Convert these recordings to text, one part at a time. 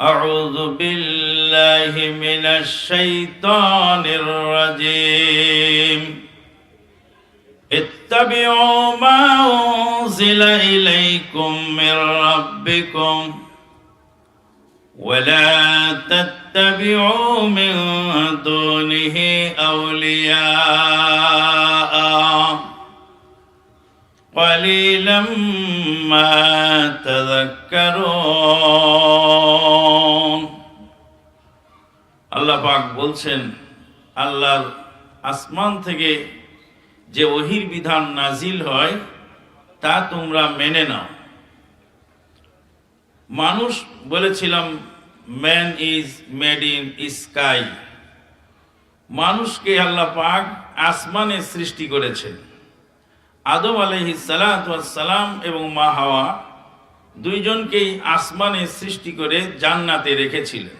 أعوذ بالله من الشيطان الرجيم. اتبعوا ما أنزل إليكم من ربكم ولا تتبعوا من دونه أولياء. قليلا ما تذكرون. আল্লাহ পাক বলছেন, আল্লাহর আসমান থেকে যে ওহির বিধান নাজিল হয়, তা তোমরা মেনে নাও। মানুষ বলেছিলাম man is made in sky মানুষকে আল্লাহ পাক আসমানে সৃষ্টি করেছেন। আদম আলহি সালাম এবং মা হাওয়া দুইজনকেই আসমানে সৃষ্টি করে জান্নাতে রেখেছিলেন।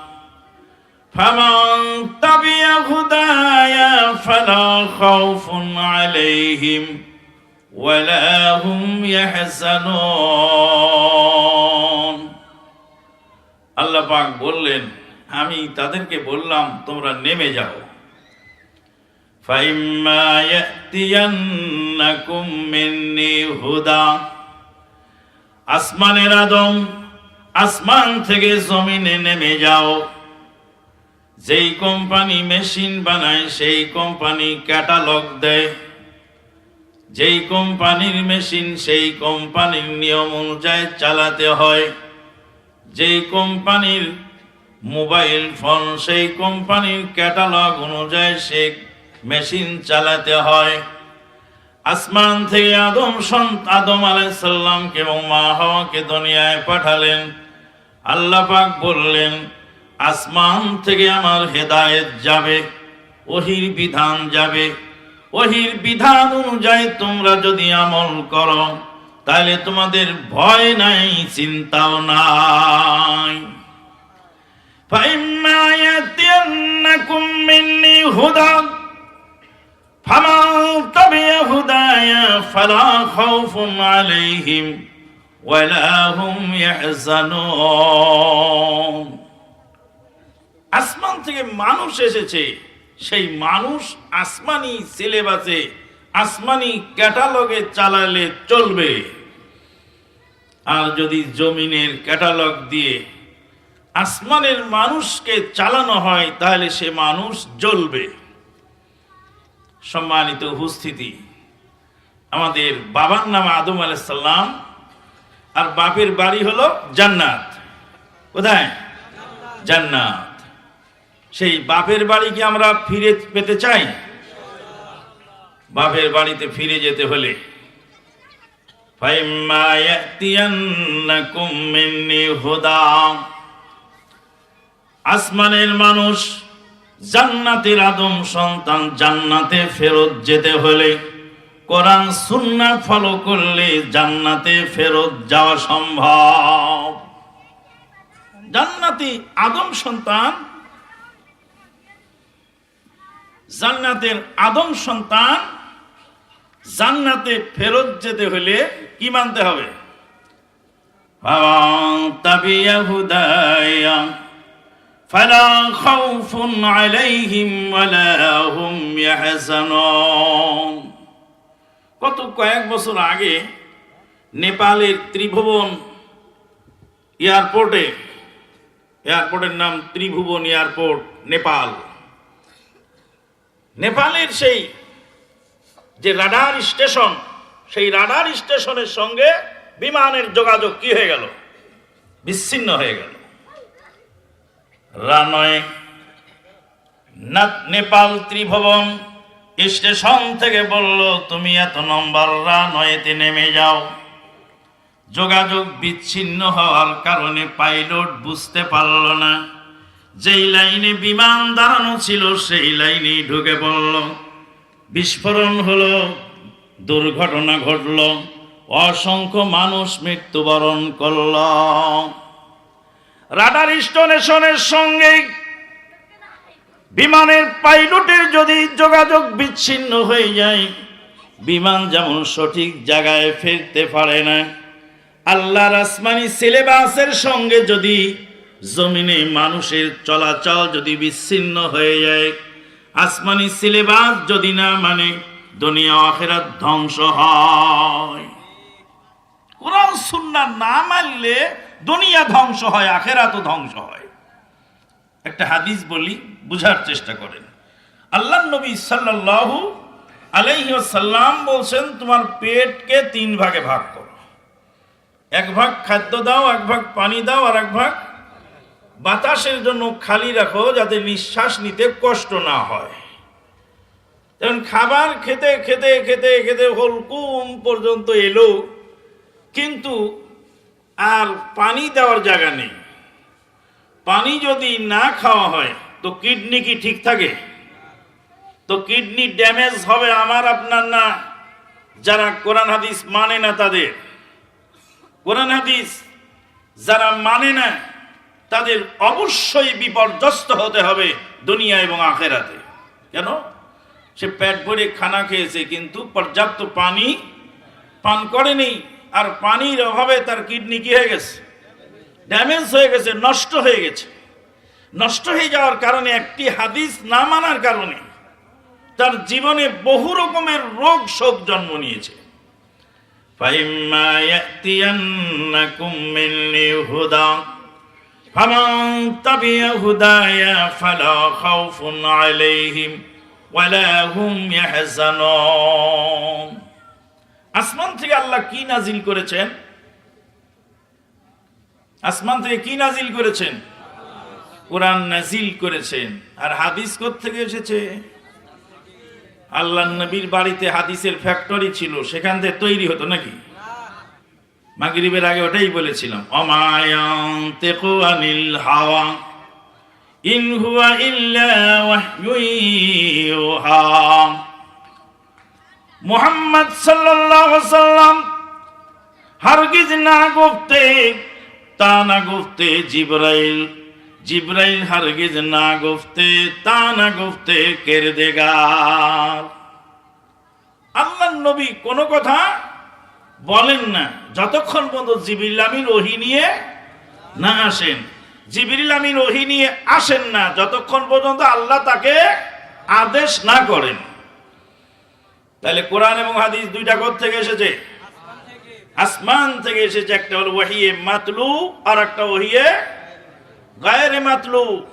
فمن تبع هدايا فلا خوف عليهم ولا هم يحزنون আল্লাহ পাক বললেন আমি তাদেরকে বললাম তোমরা নেমে যাও فإما يأتينكم مني هدى আসমানের আদম আসমান থেকে জমিনে নেমে যাও যেই কোম্পানি মেশিন বানায়, সেই কোম্পানি ক্যাটালগ দেয়। যেই কোম্পানির মেশিন, সেই কোম্পানির নিয়ম অনুযায়ী চালাতে হয়। যেই কোম্পানির মোবাইল ফোন, সেই কোম্পানির ক্যাটালগ অনুযায়ী সেই মেশিন চালাতে হয়। আসমান থেকে আদম সন্ত আদম আলাইসাল্লামকে এবং মা হওয়াকে দুনিয়ায় পাঠালেন। আল্লাহ পাক বললেন আসমান থেকে আমার হেদায়েত যাবে, ওহির বিধান যাবে। ওহির বিধান অনুযায়ী তোমরা যদি আমল করো তাহলে তোমাদের ভয় নাই, চিন্তাও নাই। আলাইহিম হুম আসমান থেকে মানুষ এসেছে। সেই মানুষ আসমানি সিলেবাসে, আসমানি ক্যাটালগে চালালে চলবে। আর যদি জমিনের ক্যাটালগ দিয়ে আসমানের মানুষকে চালানো হয়, তাহলে সে মানুষ জ্বলবে। সম্মানিত উপস্থিতি, আমাদের বাবার নাম আদম আলাইসাল্লাম আর বাপের বাড়ি হলো জান্নাত। কোথায়? জান্নাত। সেই বাপের বাড়ি কি আমরা ফিরে পেতে চাই? বাপের বাড়িতে ফিরে যেতে হলে। আসমানের মানুষ জান্নাতের আদম সন্তান জান্নাতে ফেরত যেতে হলে কোরআন সুন্না ফলো করলে জান্নাতে ফেরত যাওয়া সম্ভব। জান্নাতি আদম সন্তান জান্নাতের আদম সন্তান জান্নাতে ফেরত যেতে হলে কি মানতে হবে? কত কয়েক বছর আগে নেপালের ত্রিভুবন এয়ারপোর্টে, এয়ারপোর্টের নাম ত্রিভুবন এয়ারপোর্ট, নেপাল। নেপালের সেই যে রাডার স্টেশন, সেই রাডার স্টেশনের সঙ্গে বিমানের যোগাযোগ কি হয়ে গেল? বিচ্ছিন্ন হয়ে গেল। রানয় নেপাল ত্রিভুবন স্টেশন থেকে বলল, তুমি এত নম্বর রানয়েতে নেমে যাও। যোগাযোগ বিচ্ছিন্ন হওয়ার কারণে পাইলট বুঝতে পারল না। যেই লাইনে বিমান দাঁড়ানো ছিল, সেই লাইনে ঢুকে পড়ল। বিস্ফোরণ হলো, দুর্ঘটনা ঘটল, অসংখ্য মানুষ মৃত্যুবরণ করল। রাডার স্টেশনের সঙ্গে বিমানের পাইলটের যদি যোগাযোগ বিচ্ছিন্ন হয়ে যায়, বিমান যেমন সঠিক জায়গায় ফিরতে পারে না, আল্লাহর আসমানি সিলেবাসের সঙ্গে যদি জমিনে মানুষের চলাচল যদি বিচ্ছিন্ন হয়ে যায়, আসমানি সিলেবাস যদি না মানে দুনিয়া আখেরাত ধ্বংস হয়। কোরআন সুন্না না মানলে দুনিয়া ধ্বংস হয়, আখেরাতও ধ্বংস হয়। একটা হাদিস বলি, বুঝার চেষ্টা করেন। আল্লাহ নবী সাল্লাল্লাহু আলাইহি সাল্লাম বলছেন, তোমার পেটকে তিন ভাগে ভাগ করো। এক ভাগ খাদ্য দাও, এক ভাগ পানি দাও, আর এক ভাগ বাতাসের জন্য খালি রাখো যাতে নিঃশ্বাস নিতে কষ্ট না হয়। যেমন খাবার খেতে খেতে খেতে খেতে হলকুম পর্যন্ত এলো, কিন্তু আর পানি দেওয়ার জায়গা নেই। পানি যদি না খাওয়া হয়, তো কিডনি কি ঠিক থাকে? তো কিডনি ড্যামেজ হবে আমার, আপনার না? যারা কোরআন হাদিস মানে না তাদের। কোরআন হাদিস যারা মানে না তাদের অবশ্যই বিপর্যস্ত হতে হবে দুনিয়া এবং আখেরাতে। কেন? সে প্যাট ভরে খানা খেয়েছে, কিন্তু পর্যাপ্ত পানি পান করেনি, আর পানির অভাবে তার কিডনি কি হয়ে গেছে? ড্যামেজ হয়ে গেছে, নষ্ট হয়ে গেছে। নষ্ট হয়ে যাওয়ার কারণে একটি হাদিস না মানার কারণে তার জীবনে বহু রকমের রোগ শোক জন্ম নিয়েছে। ফাইম্মা ইয়াতিয়ান্নাকুম মিন্নি হুদা। فمن تبع هداي فلا خوف عليهم ولا هم يحزنون আসমান থেকে আল্লাহ কি নাজিল করেছেন আসমান থেকে কি নাজিল করেছেন কোরআন নাজিল করেছেন আর হাদিস থেকে এসেছে আল্লাহ নবীর বাড়িতে হাদিসের ফ্যাক্টরি ছিল সেখান থেকে তৈরি হতো নাকি মাগরিবের আগে ওটাই বলেছিলাম অমায়ান তেকু আনিল হাওয়া, ইন হুয়া ইল্লা মুহাম্মদ সাল্লাল্লাহু সাল্লাম হারগিজ না গুফতে, তা না গুফতে জিব্রাইল জিব্রাইল হারগিজ না গুফতে, তা না গুফতে কের দেগার আল্লাহ নবী কোনো কথা বলেন না। যতক্ষণ পর্যন্ত জিবিল আমিন ওহি নিয়ে না আসেন জিবিল আমিন ওহি নিয়ে আসেন না, যতক্ষণ পর্যন্ত আল্লাহ তাকে আদেশ না করেন। তাহলে কোরআন এবং হাদিস দুইটা কোথ থেকে এসেছে? আসমান থেকে এসেছে। একটা হলো ওহিয়ে মাতলু আর একটা ওহিয়ে গায়ের মাতলু।